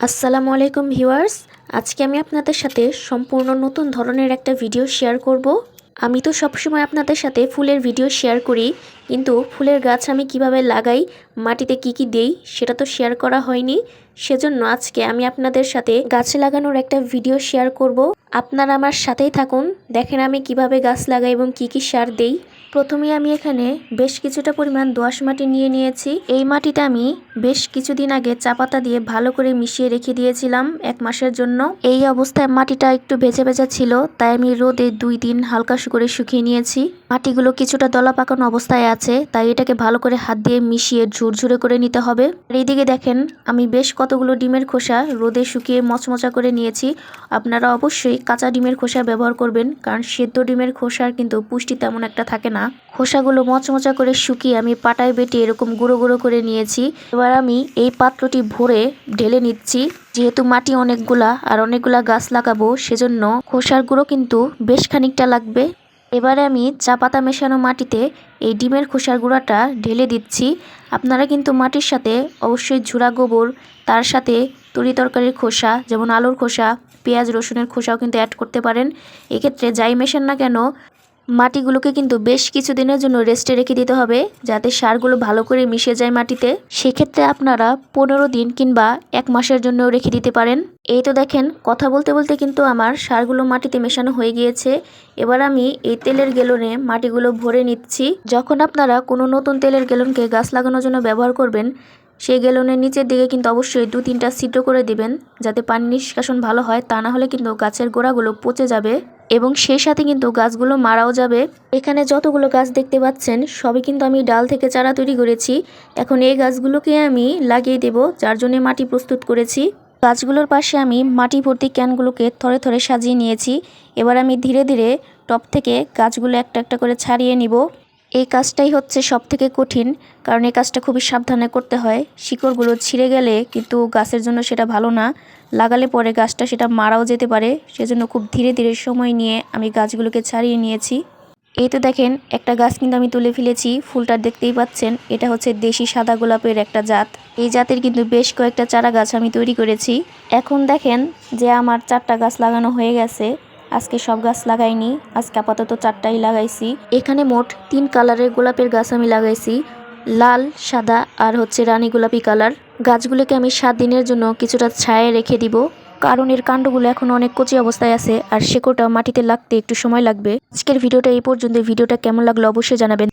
আসসালামু আলাইকুম ভিউয়ার্স। আজকে আমি আপনাদের সাথে সম্পূর্ণ নতুন ধরনের একটা ভিডিও শেয়ার করব। আমি তো সবসময় আপনাদের সাথে ফুলের ভিডিও শেয়ার করি, কিন্তু ফুলের গাছ আমি কীভাবে লাগাই, মাটিতে কি কি দেই, সেটা তো শেয়ার করা হয়নি। সেজন্য আজকে আমি আপনাদের সাথে গাছ লাগানোর একটা ভিডিও শেয়ার করব। আপনারা আমার সাথেই থাকুন, দেখেন আমি কীভাবে গাছ লাগাই এবং কি কি সার দেই। প্রথমে আমি এখানে বেশ কিছুটা পরিমাণ দোআঁশ মাটি নিয়ে নিয়েছি। এই মাটিতে আমি বেশ কিছুদিন আগে চা পাতা দিয়ে ভালো করে মিশিয়ে রেখে দিয়েছিলাম এক মাসের জন্য। এই অবস্থায় মাটিটা একটু ভেজা ভেজা ছিল, তাই আমি রোদে দুই দিন হালকা করে শুকিয়ে নিয়েছি। মাটিগুলো কিছুটা দলা পাকানো অবস্থায় আছে, তাই এটাকে ভালো করে হাত দিয়ে মিশিয়ে ঝুরঝুরে করে নিতে হবে। আর এইদিকে দেখেন, আমি বেশ কতগুলো ডিমের খোসা রোদে শুকিয়ে মচমচা করে নিয়েছি। আপনারা অবশ্যই কাঁচা ডিমের খোসা ব্যবহার করবেন, কারণ সেদ্ধ ডিমের খোসার কিন্তু পুষ্টি তেমন একটা থাকে না। খোসাগুলো মচমচা করে শুকিয়ে আমি পাটায় বেটে এরকম গুঁড়ো গুঁড়ো করে নিয়েছি। এবার আমি এই পাত্রটি ভরে ঢেলে নিচ্ছি। যেহেতু মাটি অনেকগুলা আর অনেকগুলা গাছ লাগাবো, সেজন্য খোসার গুঁড়ো কিন্তু বেশ খানিকটা লাগবে। এবারে আমি চা পাতা মেশানো মাটিতে এই ডিমের খোসার গুঁড়াটা ঢেলে দিচ্ছি। আপনারা কিন্তু মাটির সাথে অবশ্যই ঝুরা গোবর, তার সাথে তরি তরকারির খোসা, যেমন আলুর খোসা, পেঁয়াজ, রসুনের খোসাও কিন্তু অ্যাড করতে পারেন। এক্ষেত্রে যাই মেশান না কেন মাটিগুলোকে কিন্তু বেশ কিছুদিনের জন্য রেস্টে রেখে দিতে হবে যাতে সারগুলো ভালো করে মিশে যায় মাটিতে। সেক্ষেত্রে আপনারা পনেরো দিন কিংবা এক মাসের জন্য রেখে দিতে পারেন। এই তো দেখেন, কথা বলতে বলতে কিন্তু আমার সারগুলো মাটিতে মেশানো হয়ে গিয়েছে। এবার আমি এই তেলের গেলনে মাটিগুলো ভরে নিচ্ছি। যখন আপনারা কোনো নতুন তেলের গেলনকে গাছ লাগানোর জন্য ব্যবহার করবেন, সেই গেলনের নিচের দিকে কিন্তু অবশ্যই দু তিনটা ছিদ্র করে দিবেন, যাতে পানি নিষ্কাশন ভালো হয়। তা না হলে কিন্তু গাছের গোড়াগুলো পচে যাবে। এবং সেই সাথে কিন্তু গাছগুলো মারাও যাবে। এখানে যতগুলো গাছ দেখতে পাচ্ছেন, সবই কিন্তু আমি ডাল থেকে চারা তৈরি করেছি। এখন এই গাছগুলোকে আমি লাগিয়ে দেব, যার জন্য মাটি প্রস্তুত করেছি। গাছগুলোর পাশে আমি মাটি ভর্তি ক্যানগুলোকে থরে থরে সাজিয়ে নিয়েছি। এবার আমি ধীরে ধীরে টপ থেকে গাছগুলো একটা একটা করে ছাড়িয়ে নিব। এই কাজটাই হচ্ছে সব থেকে কঠিন, কারণ এই কাজটা খুবই সাবধানে করতে হয়। শিকড়গুলো ছিঁড়ে গেলে কিন্তু গাছের জন্য সেটা ভালো না। লাগালে পরে গাছটা সেটা মারাও যেতে পারে। সেজন্য খুব ধীরে ধীরে সময় নিয়ে আমি গাছগুলোকে ছাড়িয়ে নিয়েছি। এই তো দেখেন, একটা গাছ কিন্তু আমি তুলে ফেলেছি। ফুলটা দেখতেই পাচ্ছেন, এটা হচ্ছে দেশি সাদা গোলাপের একটা জাত। এই জাতের কিন্তু বেশ কয়েকটা চারা গাছ আমি তৈরি করেছি। এখন দেখেন যে আমার চারটা গাছ লাগানো হয়ে গেছে। আজকে সব গাছ লাগাইনি, আজকে আপাতত চারটাই লাগাইছি। এখানে মোট তিন কালারের গোলাপের গাছ আমি লাগাইছি, লাল, সাদা আর হচ্ছে রানী গোলাপি কালার। গাছগুলোকে আমি সাত দিনের জন্য কিছুটা ছায়ায় রেখে দিব, কারণ এর কাণ্ডগুলো এখন অনেক কচি অবস্থায় আছে আর শেকড়টা মাটিতে লাগতে একটু সময় লাগবে। আজকের ভিডিওটা এই পর্যন্ত, ভিডিওটা কেমন লাগল অবশ্যই জানাবেন।